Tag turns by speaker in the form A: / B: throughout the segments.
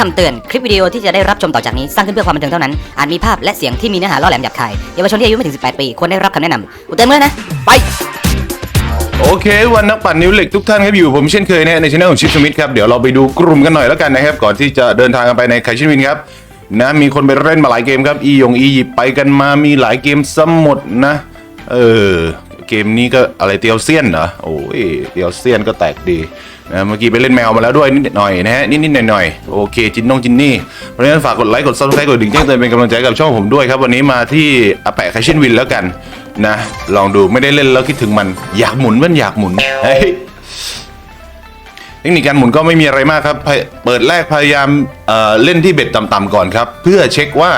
A: คำเตือน คลิปวิดีโอที่จะได้รับชมต่อจากนี้ สร้างขึ้นเพื่อความบันเทิงเท่านั้น อาจมีภาพและเสียงที่มีเนื้อหาล่อแหลมหยาบคาย เยาวชนที่อายุไม่ถึง 18 ปี ควรได้รับคำแนะนำอุเตือนเมื่อนะ ไป
B: โอเค วันนักปั่นนิ้วเหล็กทุกท่านครับอยู่ผมเช่นเคยนะฮะในช่องของชิปสมิธครับ เดี๋ยวเราไปดูกลุ่มกันหน่อยแล้วกันนะครับ ก่อนที่จะเดินทางกันไปในไคชินวินครับนะมีคนไปเล่นมาหลายเกมครับอียงอียิปต์ไปกันมามีหลายเกมสมหมดนะเออเกมนี้ก็อะไรเตียวเซียนเหรอโอ้ยเตียวเซียนก็แตกดี นะเมื่อกี้ไปเล่นแมวมาแล้วด้วยนิดหน่อยนะฮะนิดๆหน่อยๆโอเคจินนองจินนี่เพราะฉะนั้นฝากกดไลค์กดซับสไครต์กดดิ่งแจ้งเตือนเป็นกำลังใจกับช่องผมด้วยครับ วันนี้มาที่อาแปะไคชินวินแล้วกันนะลองดูไม่ได้เล่นแล้วคิดถึงมันอยากหมุนมันอยากหมุนเฮ้ยเทคนิคการหมุนก็ไม่มีอะไรมากครับ เปิดแรกพยายามเเล่นที่เบ็ดต่ำๆก่อนครับ เพื่อเช็คว่า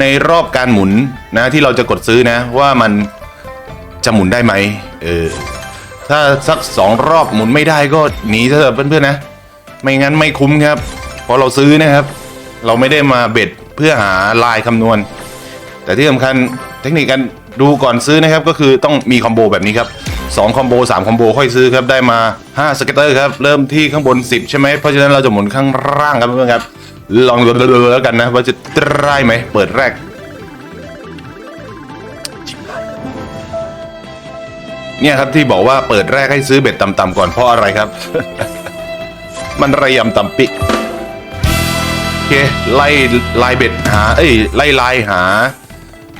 B: ในรอบการหมุนนะที่เราจะกดซื้อนะ ว่ามันจะหมุนได้ไหมเออ ถ้าสักสองรอบหมุนไม่ได้ก็หนีเถอะเพื่อนๆนะ ไม่งั้นไม่คุ้มครับเพราะเราซื้อนะครับ เราไม่ได้มาเบ็ดเพื่อหาลายคำนวณ แต่ที่สำคัญเทคนิคการดูก่อนซื้อนะครับก็คือต้องมีคอมโบแบบนี้ครับ2คอมโบ3คอมโบค่อยซื้อครับได้มา5สเก็ตเตอร์ครับเริ่มที่ข้างบน 10 ใช่ไหมเพราะฉะนั้นเราจะหมุนข้างล่างครับเพื่อนๆครับ ลองดูแล้วกันนะว่าจะได้ไหมเปิดแรก เนี่ยครับที่บอกว่าเปิดแรกให้ซื้อเบ็ดต่ำๆก่อนเพราะอะไรครับ มันระยำต่ำปิโอเคไล่ลายเบ็ดหา เอ้ยไล่ลายหา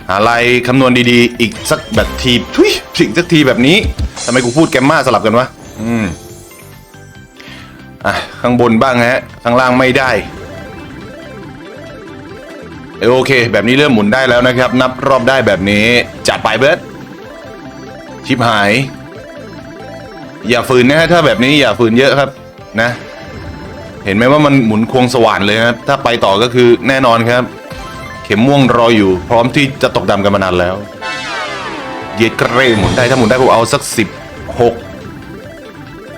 B: หาลายคำนวณดีๆ อีกสักแบบทีทุยอีกสักทีแบบนี้ทำไมกูพูดแกมมาสลับกันวะอืมอะข้างบนบ้างฮะข้างล่างไม่ได้โอเค แบบนี้เริ่มหมุนได้แล้วนะครับ นับรอบได้แบบนี้จัดไปเบิร์ด ชิบหาย อย่าฝืนนะฮะถ้าแบบนี้อย่าฝืนเยอะครับนะ เห็นไหมว่ามันหมุนควงสว่านเลยนะครับถ้าไปต่อก็คือแน่นอนครับ เข็มม่วงรออยู่ พร้อมที่จะตกดำกันมานานแล้วเย็ดกระเรหมุนได้ถ้าหมุนได้ผมเอาสักสิบหก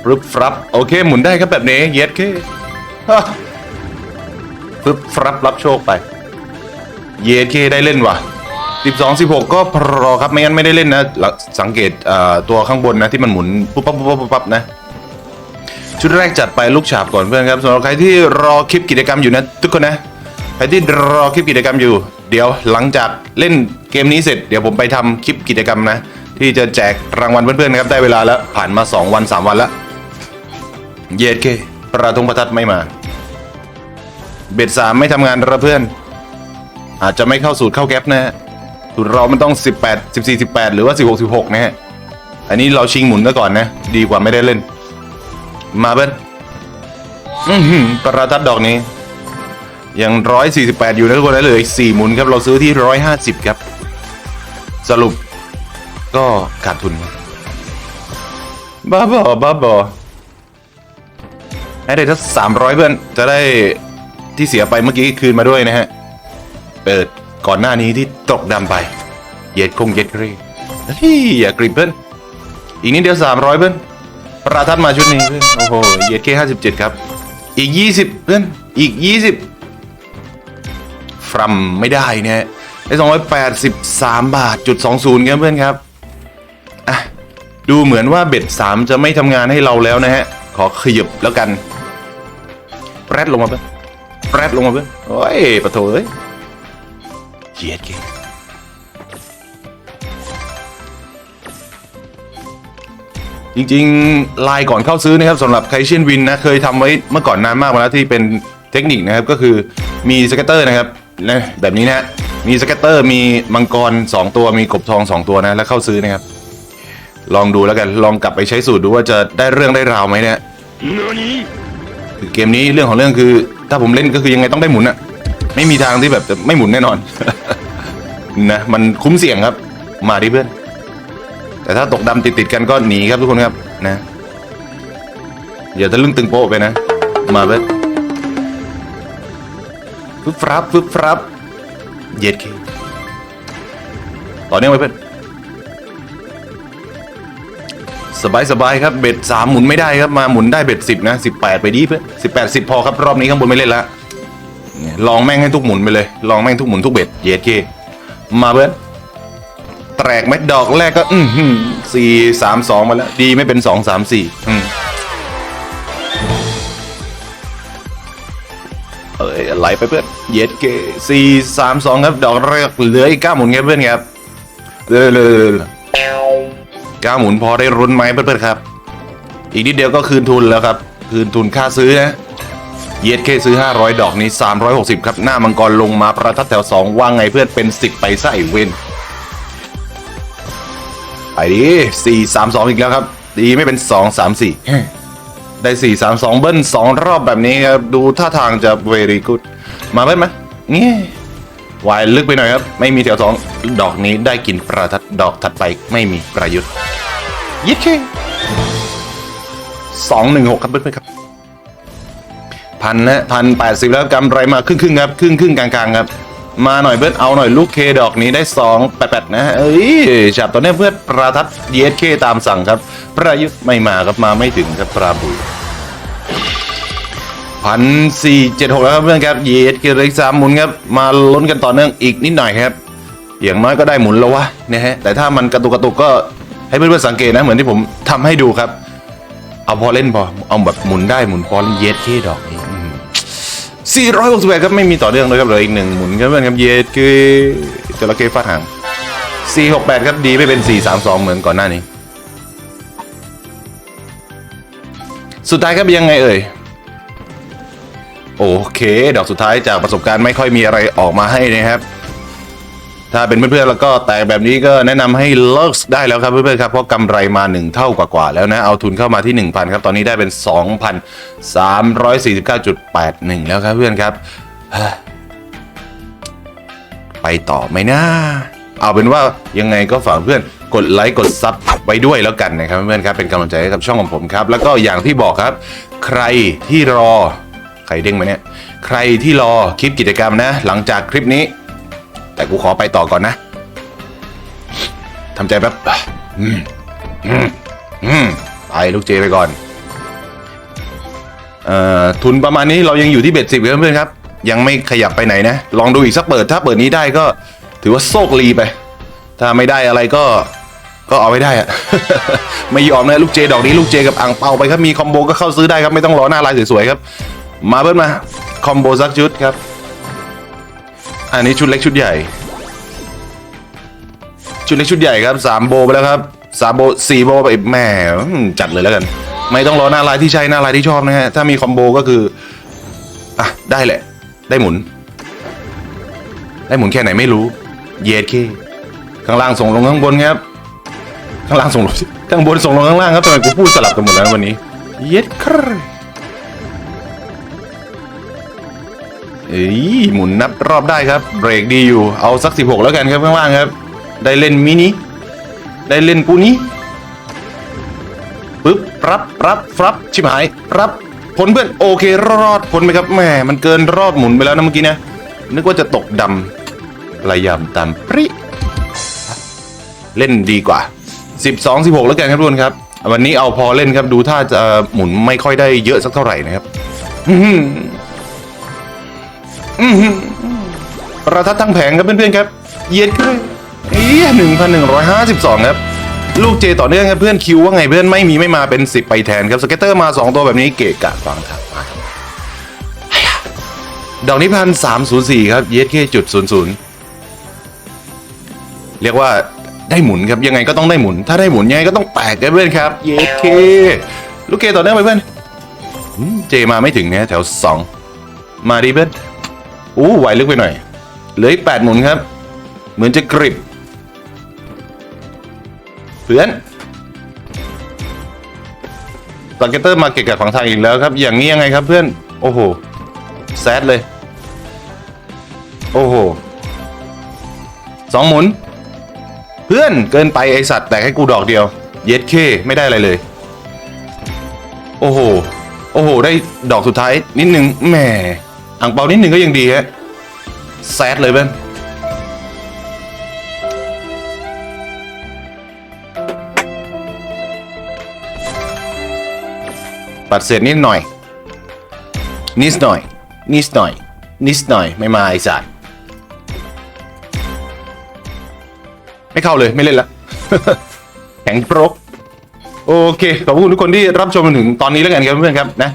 B: รึบฟรับโอเคหมุนได้ครับแบบนี้เย็ดเคฮะฟึบฟรับรับโชคไป เย็ดเคได้เล่นว่ะ สิบสองสิบหกก็พอครับไม่งั้นไม่ได้เล่นนะสังเกตตัวข้างบนนะที่มันหมุนปุ๊บปั๊บปุ๊บปั๊บปุ๊บปั๊บนะชุดแรกจัดไปลูกฉาบก่อนเพื่อนครับสำหรับใครที่รอคลิปกิจกรรมอยู่นะทุกคนนะใครที่รอคลิปกิจกรรมอยู่ เดี๋ยวหลังจากเล่นเกมนี้เสร็จเดี๋ยวผมไปทำคลิปกิจกรรมนะ ที่จะแจกรางวัลเพื่อนๆนะครับได้เวลาแล้วผ่านมา 2 วัน 3 วันแล้วเย็ดเคประทงประทัดไม่มา เบ็ดสามไม่ทำงานระเพื่อน อาจจะไม่เข้าสูตรเข้าแก๊ปนะฮะ สูตรเรามันต้อง 18 14 18 หรือว่า 16 16นะฮะอันนี้เราชิงหมุนซะก่อนนะ ดีกว่าไม่ได้เล่น มาเบิ้ลอือหือประทัดดอกนี้ ยังร้อยสี่สิบแปดอยู่นะทุกคนเหลยสี่หมุนครับ เราซื้อที่ร้อยห้าสิบครับ สรุปก็ขาดทุนบ้าบอบ้าบอให้ได้ทั้งสามร้อยเพื่อน จะได้ที่เสียไปเมื่อกี้คืนมาด้วยนะฮะ เปิด ก่อนหน้านี้ที่ตกดำไป เย็ดคงเย็ดกรีเฮ้ยอย่ากริบเพื่อนอีกนิดเดียวสามร้อยเพื่อนประทัดมาชุดนี้เพื่อนโอ้โหเย็ดเคห้าสิบเจ็ดครับ อีกยี่สิบเพื่อนอีกยี่สิบฟรัมไม่ได้เนี่ยได้สองร้อยแปดสิบสามบาทจุดสองศูนย์ครับเพื่อนครับอะดูเหมือนว่าเบ็ดสามจะไม่ทำงานให้เราแล้วนะฮะ ขอขยับแล้วกันแปรดลงมาเพื่อนแปรดลงมาเพื่อนโอ้ยปะโถเอ้ย เย็ดเกจริงๆไลน์ก่อนเข้าซื้อนะครับสำหรับไคเชียนวินนะเคยทำไว้เมื่อก่อนนานมากมาแล้วที่เป็นเทคนิคนะครับก็คือมีสเก็ตเตอร์นะครับนะแบบนี้นะมีสเก็ตเตอร์มีมังกร 2 ตัวมีกบทอง 2 ตัวนะแล้วเข้าซื้อนะครับ ลองดูแล้วกันลองกลับไปใช้สูตรดูว่าจะได้เรื่องได้ราวไหมเนี่ยคือเกมนี้เรื่องของเรื่องคือ ถ้าผมเล่นก็คือยังไงต้องได้หมุนอะ ไม่มีทางที่แบบจะไม่หมุนแน่นอน นะมันคุ้มเสี่ยงครับ มาดิเพื่อน แต่ถ้าตกดำติดติดๆกันก็หนีครับทุกคนครับนะอย่าทะลึ่งตึงโป๊ะไปนะ มาเว้ยฟึบฟรับฟึบฟรับเย็ดเคต่อเนื่องไปเพื่อนสบายสบายครับเบ็ดสามหมุนไม่ได้ครับมาหมุนได้เบ็ดสิบนะสิบแปดไปดีเพื่อนสิบแปดสิบพอครับรอบนี้ข้างบนไม่เล่นละ ลองแม่งให้ทุกหมุนไปเลย ลองแม่งทุกหมุนทุกเบ็ดเย็ดเคมาเพื่อนแตกเม็ดดอกแรกก็ อืมสี่สามสองมาแล้ว ดีไม่เป็นสองสามสี่อืมเอ้ยไหลไปเพื่อนเย็ดเกสี่สามสองครับ ดอกแรกเหลืออีกเก้าหมุนครับเพื่อนครับเร็วๆเก้าหมุนพอได้รุนไหมเพื่อนๆครับ อีกนิดเดียวก็คืนทุนแล้วครับ คืนทุนค่าซื้อนะ เย็ดเคซื้อ 500 ดอกนี้ 360 ครับ หน้ามังกรลงมาประทัดแถว 2 ว่างไงเพื่อนเป็น 10 ไปซะไอเวนไปดิ4 3 2อีกแล้วครับ ดีไม่เป็น2 3 4ได้4 3 2เบิ้ล2รอบแบบนี้ครับ ดูท่าทางจะ very good มาเบิ้ลไหมนี่วายลึกไปหน่อยครับ ไม่มีแถว2ดอกนี้ได้กินประทัดดอกถัดไปไม่มีประยุทธ์เย็ดเค216ครับเพื่อนๆครับ พันนะพันแปดสิบแล้วกำไรมาครึ่งครึ่งครับครึ่งครึ่งๆกลางครับ มาหน่อยเบิร์ดเอาหน่อยลูกเคดอกนี้ได้สองแปดแปดนะเอ้ยจับตัวนี้เพื่อนประทัดเยสเคตามสั่งครับ ประยุทธ์ไม่มาครับมาไม่ถึงครับปราบุพันสี่เจ็ดหกแล้วครับเพื่อนครับเยสเคเลยสามหมุนครับ มาลุ้นกันต่อเนื่องอีกนิดหน่อยครับ อย่างน้อยก็ได้หมุนแล้ววะนะฮะแต่ถ้ามันกระตุกกระตุกก็ให้เพื่อนๆสังเกตนะเหมือนที่ผมทำให้ดูครับ เอาพอเล่นพอเอาแบบหมุนได้หมุนพอเย็ดเคดอก นี้สี่ร้อยหกแปดครับไม่มีต่อเนื่องเลยครับเหลืออีกหนึ่งหมุนครับเพื่อนครับเย็ดคือจระเข้ฟาดหางสี่หกแปดครับดีไม่เป็นสี่สามสองเหมือนก่อนหน้านี้ สุดท้ายครับยังไงเอ่ย โอเค ดอกสุดท้ายจากประสบการณ์ไม่ค่อยมีอะไรออกมาให้นะครับ ถ้าเป็นเพื่อนๆแล้วก็แต่แบบนี้ก็แนะนำให้เลิกได้แล้วครับเพื่อนๆครับเพราะกำไรมา 1 เท่ากว่าๆแล้วนะเอาทุนเข้ามาที่ 1,000ครับตอนนี้ได้เป็น 2,349.81 แล้วครับเพื่อนครับ ไปต่อไหมนะเอาเป็นว่ายังไงก็ฝากเพื่อนกดไลค์กดซับไว้ด้วยแล้วกันนะครับเพื่อนครับเป็นกำลังใจให้กับช่องของผมครับ แล้วก็อย่างที่บอกครับ ใครที่รอใครเด้งมาเนี่ยใครที่รอคลิปกิจกรรมนะ หลังจากคลิปนี้ แต่กูขอไปต่อก่อนนะทำใจแป๊บไปลูกเจไปก่อนเอ่อทุนประมาณนี้เรายังอยู่ที่เบ็ดสิบเพื่อนๆครับ ยังไม่ขยับไปไหนนะ ลองดูอีกสักเปิด ถ้าเปิดนี้ได้ก็ถือว่าโชคลีไป ถ้าไม่ได้อะไรก็ก็เอาไม่ได้อะไม่ยอมนะลูกเจดอกนี้ลูกเจกับอ่างเปาไปครับมีคอมโบก็เข้าซื้อได้ครับไม่ต้องรอหน้าลายสวยๆครับ มาเบิ้ลมาคอมโบสักชุดครับ อันนี้ชุดเล็กชุดใหญ่ ชุดเล็กชุดใหญ่ครับสามโบไปแล้วครับสามโบสี่โบไปแหม่จัดเลยแล้วกัน ไม่ต้องรอหน้าลายที่ใช่หน้าลายที่ชอบนะฮะถ้ามีคอมโบก็คืออะได้แหละ ได้หมุน ได้หมุนแค่ไหนไม่รู้ เยดเคข้างล่างส่งลงข้างบนครับข้างล่างส่งลงข้างบนส่งลงข้างล่างครับทำไมกูพูดสลับกันหมดแล้ววันนี้ เย็ดคร เอ้ยหมุนนับรอบได้ครับเบรกดีอยู่เอาสัก 16 แล้วกันครับข้างล่างครับ ได้เล่นมินิได้เล่นปูนี้ปึ๊บรับรับรับชิบหายรับผลเพื่อนโอเครอดผลไหมครับแหมมันเกินรอบหมุนไปแล้วนะเมื่อกี้นะนึกว่าจะตกดำพยายามตามปริเล่นดีกว่า 12 16 แล้วกันครับทุกคนครับ วันนี้เอาพอเล่นครับดูถ้าจะหมุนไม่ค่อยได้เยอะสักเท่าไหร่นะครับ อื้อหือประทัดทั้งแผงครับเพื่อนๆครับ เย็ดขึ้นเอ้ยหนึ่งพันหนึ่งร้อยห้าสิบสองครับ ลูกเจต่อเนื่องครับเพื่อนคิวว่าไงเพื่อนไม่มีไม่มาเป็นสิบไปแทนครับสเก็ตเตอร์มาสองตัวแบบนี้เกะกะฟังครับมาดอกนี้พันสามศูนย์สี่ครับ เย็ดแค่จุดศูนย์ศูนย์เรียกว่าได้หมุนครับยังไงก็ต้องได้หมุน ถ้าได้หมุนยังไงก็ต้องแตกครับเพื่อนครับเย็ดเคลูกเกต่อเนื่องไปเพื่อนเจมาไม่ถึงนะแถวสองมาดีเพื่อน อู้ไหวลึกไปหน่อย เหลืออีกแปดหมุนครับ เหมือนจะกริบเพื่อนสเกตเตอร์มาเกะกะฝังทางอีกแล้วครับ อย่างนี้ยังไงครับเพื่อน โอ้โห แซดเลย โอ้โหสองหมุน เพื่อนเกินไปไอสัตว์ แต่ให้กูดอกเดียว เย็ดเคไม่ได้อะไรเลย โอ้โห โอ้โห ได้ดอกสุดท้ายนิดนึงแหม อ่างเปานิดนึงก็ยังดีฮะแซดเลยเพื่อนปัดเศษนิดหน่อย นิดหน่อย นิดหน่อย นิดหน่อย ไม่มาไอ้สัตว์ไม่เข้าเลยไม่เล่นละแข็งโปรกโอเค ขอบคุณทุกคนที่รับชมมาถึงตอนนี้แล้วกันครับเพื่อนครับนะ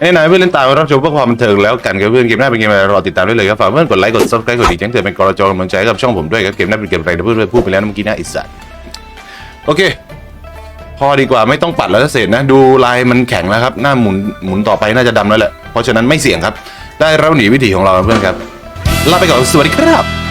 B: แนะนเพื่อนเล่นตามมารับชมเพื่อความบันเทิงแล้วกันกับเพื่อนเกมหน้าเป็นเกมอะไรรอติดตามได้เลยครับฝากเพื่อนกดไลค์กดซับสไครต์กดติดแจ้งเตือนเป็นกรจอกำลังใจกับช่องผมด้วยครับเกมหน้าเป็นเกมอะไรเดี๋ยวเพื่อนๆพูดไปแล้วเมื่อกี้นะไอิสัตโอเค พอดีกว่าไม่ต้องปัดแล้วจะเสร็จนะ ดูลายมันแข็งแล้วครับหน้าหมุนหมุนต่อไปน่าจะดำแล้วแหละเพราะฉะนั้นไม่เสี่ยงครับ ได้รับหนีวิถีของเราเพื่อนครับลาไปก่อนสวัสดีครับ